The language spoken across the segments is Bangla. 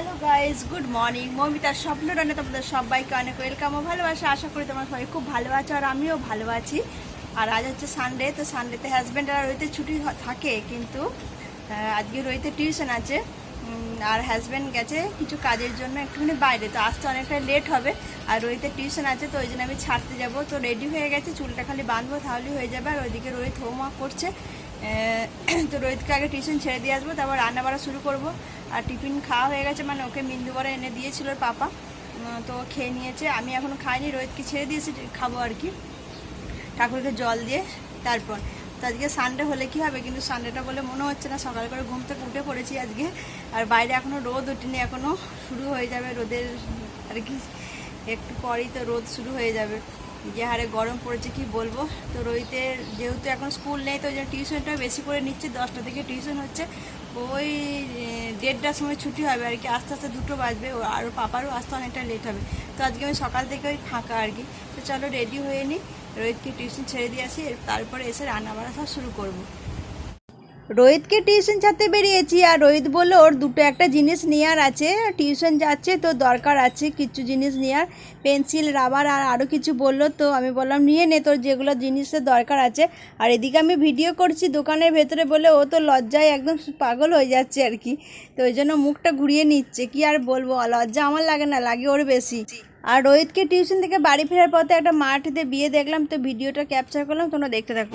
হ্যালো গাইজ গুড মর্নিং মমিতার স্বপ্ন রান্না তোমাদের সবাইকে অনেক ওয়েলকাম ও ভালোবাসা। আশা করি তোমার সবাই খুব ভালো আছো আর আমিও ভালো আছি। আর আজ হচ্ছে সানডে তো সানডেতে হাজব্যান্ড আর রইতে ছুটি থাকে কিন্তু আজকে রইতে টিউশন আছে। আর হাজব্যান্ড গেছে কিছু কাজের জন্য একটুখানি বাইরে, তো আসতে অনেকটা লেট হবে। আর রোহিতে টিউশন আছে, তো ওই জন্য আমি ছাড়তে যাব। তো রেডি হয়ে গেছে, চুলটা খালি বাঁধবো তাহলেই হয়ে যাবে। আর ওইদিকে রোহিত হোমওয়ার্ক করছে। তো রোহিতকে আগে টিউশন ছেড়ে দিয়ে আসব, তারপর রান্না বাড়া শুরু করব। আর টিফিন খাওয়া হয়ে গেছে মানে ওকে মিন্দু বড়া এনে দিয়েছিল পাপা। তো খেয়ে নিয়েছে, আমি এখনও খাইনি, রোহিতকে ছেড়ে দিয়েছি, খাব আর কি। ঠাকুরকে জল দিয়ে তারপর। তো আজকে সানডে হলে কি হবে, কিন্তু সানডেটা বলে মনে হচ্ছে না, সকাল করে ঘুম থেকে উঠে পড়েছি আজকে। আর বাইরে এখনও রোদ ওঠেনি এখনও শুরু হয়ে যাবে রোদের, আর কি, একটু পরেই তো রোদ শুরু হয়ে যাবে। যে হারে গরম পড়েছে, কি বলব? তো রোহিতের যেহেতু এখন স্কুল নেই, তো ওই জন্য টিউশনটা বেশি করে নিচ্ছে। দশটা থেকে টিউশন হচ্ছে। ওই দেড়টার সময় ছুটি হবে আর কি। আস্তে আস্তে দুটো বাজবে আর পাপারও আসতে অনেকটা লেট হবে। তো আজকে আমি সকাল থেকে ওই ফাঁকা আর কি। তো চলো রেডি হয়ে নিই রোহিতকে টিউশন ছেড়ে দিয়ে আসি। তারপরে এসে রান্নাবাড়া সব শুরু করব। রোহিতকে টিউশন ছাড়তে বেরিয়েছি আর রোহিত বলল, ওর দুটো একটা জিনিস নেওয়ার আছে, টিউশন যাচ্ছে তো দরকার আছে কিছু জিনিস নেওয়ার পেন্সিল, রাবার আর আরও কিছু বলল, তো আমি বললাম, নিয়ে নে, তোর যেগুলো জিনিসের দরকার আছে। আর এদিকে আমি ভিডিও করছি, দোকানের ভেতরে বলে, ও তো লজ্জায় একদম পাগল হয়ে যাচ্ছে আর কি। তো ওই জন্য মুখটা ঘুরিয়ে নিচ্ছে, কি আর বলব লজ্জা আমার লাগে না, লাগে ওর বেশি। আর রোহিতকে টিউশন থেকে বাড়ি ফেরার পথে একটা মাঠে বিয়ে দেখলাম, তো ভিডিওটা ক্যাপচার করলাম, তোমরা দেখতে থাকো।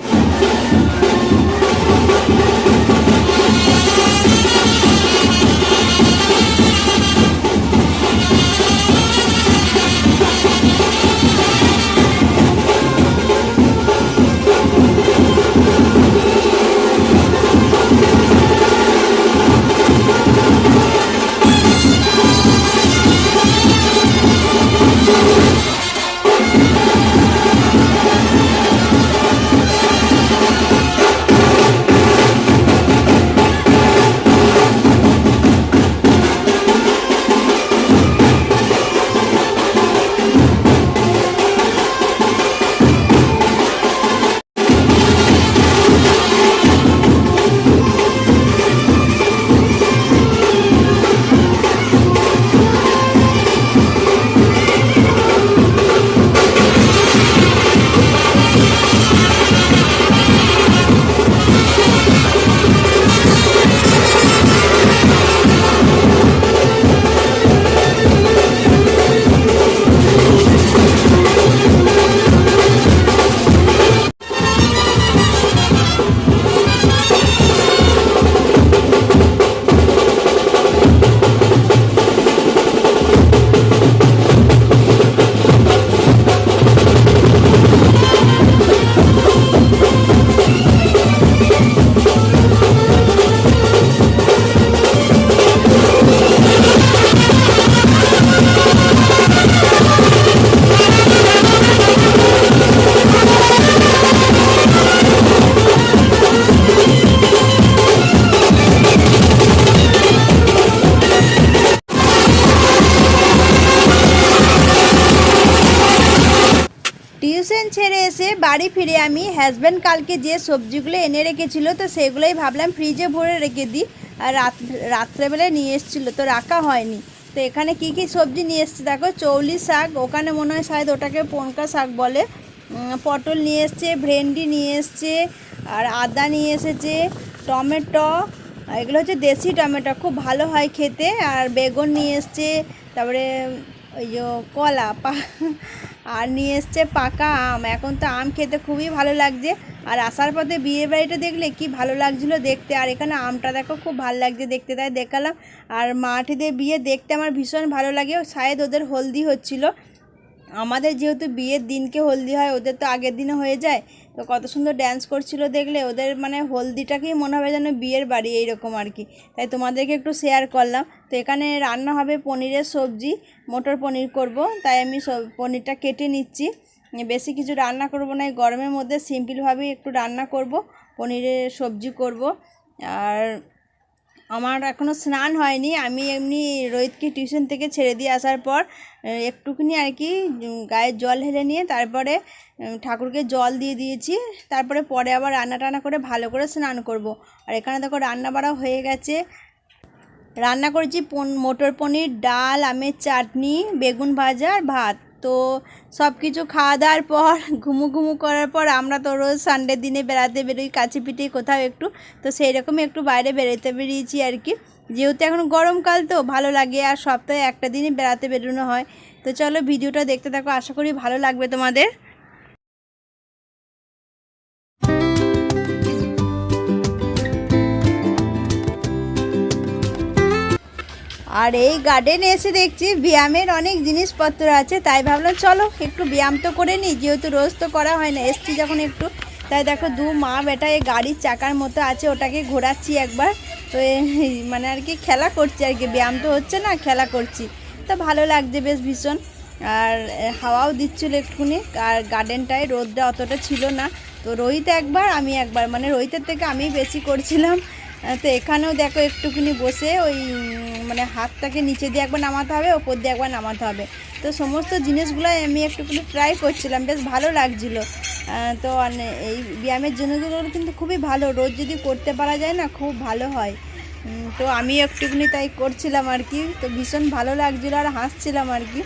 বাড়ি ফিরে আমি হাজব্যান্ড কালকে যে সবজিগুলো এনে রেখেছিল, তো সেগুলোই ভাবলাম ফ্রিজে ভরে রেখে দিই। আর রাত, রাত্রেবেলায় নিয়ে এসেছিল, তো রাখা হয়নি। তো এখানে কি কি সবজি নিয়ে এসছে দেখো? চৌলি শাক, ওখানে মনে হয় শায়দ ওটাকে পনকা শাক বলে। পটল নিয়ে এসছে, ভেন্ডি নিয়ে এসছে, আর আদা নিয়ে এসেছে, টমেটো এগুলো হচ্ছে দেশি টমেটো, খুব ভালো হয় খেতে। আর বেগুন নিয়ে এসছে, তারপরে ওই যে কলা, পা আর নিয়ে এসছে পাকা আম। এখন তো আম খেতে খুবই ভালো লাগছে। আর আসার পথে বিয়ে বাড়িটা দেখলে কি ভালো লাগছিল দেখতে। আর এখানে আমটা দেখো খুব ভালো লাগছে দেখতে, তাই দেখালাম। আর মাটিতে বিয়ে দেখতে আমার ভীষণ ভালো লাগে। শায়দ ওদের হলদি হচ্ছিল। আমাদের যেহেতু বিয়ের দিনকে হলদি হয়, ওদের তো আগের দিনে হয়ে যায়। তো কত সুন্দর ড্যান্স করছিল দেখলে, ওদের মানে হলদিটাকেই মনে হবে যেন বিয়ের বাড়ি এইরকম আর কি। তাই তোমাদেরকে একটু শেয়ার করলাম। তো এখানে রান্না হবে পনিরের সবজি, মটর পনির করব, তাই আমি সব পনিরটা কেটে নিচ্ছি। বেশি কিছু রান্না করব না, এই গরমের মধ্যে সিম্পলভাবেই একটু রান্না করব, পনিরের সবজি করব। আর আমার এখনও স্নান হয়নি। আমি এমনি রোহিতকে টিউশন থেকে ছেড়ে দিয়ে আসার পর একটুখানি আর কি গায়ে জল হেলে নিয়ে তারপরে ঠাকুরকে জল দিয়ে দিয়েছি। তারপরে পরে আবার রান্না টান্না করে ভালো করে স্নান করব। আর এখানে দেখো রান্না বাড়া হয়ে গেছে। রান্না করেছি পন- মটর পনির, ডাল, আমের চাটনি, বেগুন ভাজা আর ভাত। তো সব কিছু খাওয়া দাওয়ার পর, ঘুমু ঘুমু করার পর আমরা তো রোজ সানডে দিনে বেড়াতে বেরোই কাছে পিঠে কোথাও একটু। তো সেই রকমই একটু বাইরে বেরোতে বেরিয়েছি আর কি। যেহেতু এখন গরমকাল তো ভালো লাগে, আর সপ্তাহে একটা দিনই বেড়াতে বেরোনো হয়। তো চলো ভিডিওটা দেখতে থাকো, আশা করি ভালো লাগবে তোমাদের। আর এই গার্ডেনে এসে দেখছি ব্যায়ামের অনেক জিনিসপত্র আছে, তাই ভাবলাম চলো একটু ব্যায়াম তো করে নিই, যেহেতু রোজ তো করা হয় না, এসছি যখন একটু। তাই দেখো দু মা বেটা এই গাড়ির চাকার মতো আছে, ওটাকে ঘোরাচ্ছি একবার। তো মানে আর কি খেলা করছি আর কি, ব্যায়াম তো হচ্ছে না, খেলা করছি। তো ভালো লাগছে বেশ ভীষণ। আর হাওয়াও দিচ্ছিল একটুখানি, আর গার্ডেনটায় রোদটা অতটা ছিল না। তো রোহিত একবার, আমি একবার মানে রোহিতের থেকে আমি বেশি করছিলাম। তো এখানেও দেখো একটুখানি বসে ওই মানে হাতটাকে নিচে দিয়ে একবার নামাতে হবে, ওপর দিয়ে একবার নামাতে হবে। তো সমস্ত জিনিসগুলো আমি একটুখানি ট্রাই করছিলাম, বেশ ভালো লাগছিল। তো এই ব্যায়ামের জিনিসগুলো কিন্তু খুবই ভালো, রোজ যদি করতে পারা যায় না, খুব ভালো হয়। তো আমি একটুখানি তাই করছিলাম আর কি, তো ভীষণ ভালো লাগছিল আর হাসছিলাম আর কি।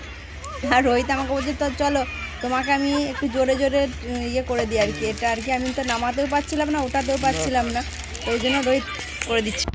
আর রোহিত আমাকে বলছে, তো চলো, তোমাকে আমি একটু জোরে জোরে ইয়ে করে দিই আর কি। এটা আর কি আমি তো নামাতেও পারছিলাম না ওঠাতেও পারছিলাম না। ওই জন্য রোহিত করে দিচ্ছি।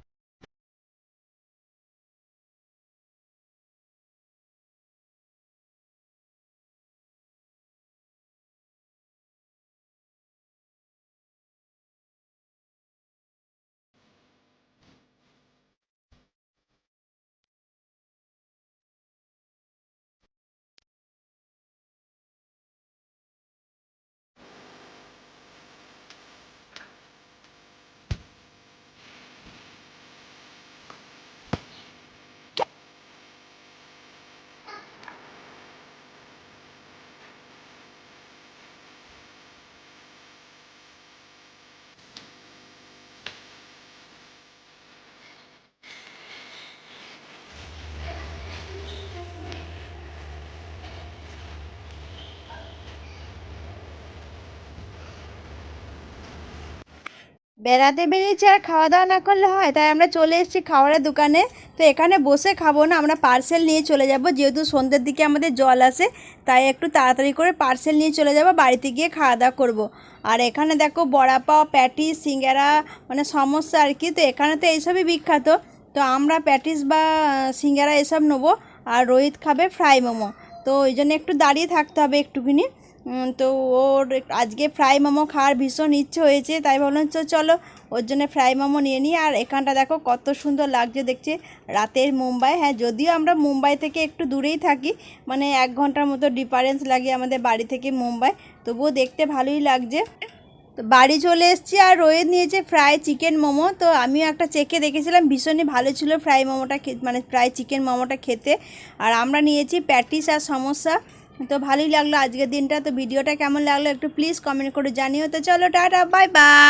বেড়াতে বেরিয়েছি আর খাওয়া দাওয়া না করলে হয়, তাই আমরা চলে এসেছি খাবারের দোকানে। তো এখানে বসে খাব না, আমরা পার্সেল নিয়ে চলে যাব, যেহেতু সন্ধ্যের দিকে আমাদের জল আসে, তাই একটু তাড়াতাড়ি করে পার্সেল নিয়ে চলে যাব, বাড়িতে গিয়ে খাওয়া দাওয়া করব। আর এখানে দেখো বড়া পাও প্যাটিস সিঙ্গারা মানে সমস্যা আর কি, তো এখানে তো এইসবই বিখ্যাত। তো আমরা প্যাটিস বা সিঙ্গারা এসব নেব, আর রোহিত খাবে ফ্রাই মোমো। তো ওই জন্য একটু দাঁড়িয়ে থাকতে হবে একটুখানি। তো ওর আজকে ফ্রাই মোমো খাওয়ার ভীষণ ইচ্ছে হয়েছে, তাই ভাবলাম তো চলো, ওর জন্য ফ্রাই মোমো নিয়ে নিই। আর এখানটা দেখো কত সুন্দর লাগছে, দেখছে রাতের মুম্বাই। হ্যাঁ যদিও আমরা মুম্বাই থেকে একটু দূরেই থাকি মানে এক ঘণ্টার মতো ডিফারেন্স লাগে আমাদের বাড়ি থেকে মুম্বাই, তবুও দেখতে ভালোই লাগছে। তো বাড়ি চলে এসেছি আর রোহিত নিয়েছে ফ্রাই চিকেন মোমো। তো আমিও একটা চেকে দেখেছিলাম, ভীষণই ভালো ছিল ফ্রাই মোমোটা মানে ফ্রাই চিকেন মোমোটা খেতে। আর আমরা নিয়েছি প্যাটিস আর সমস্যা তো ভালোই লাগল আজকের দিনটা। তো ভিডিওটা কেমন লাগল একটু প্লিজ কমেন্ট করে জানিও। তো চলো, টাটা বাই বাই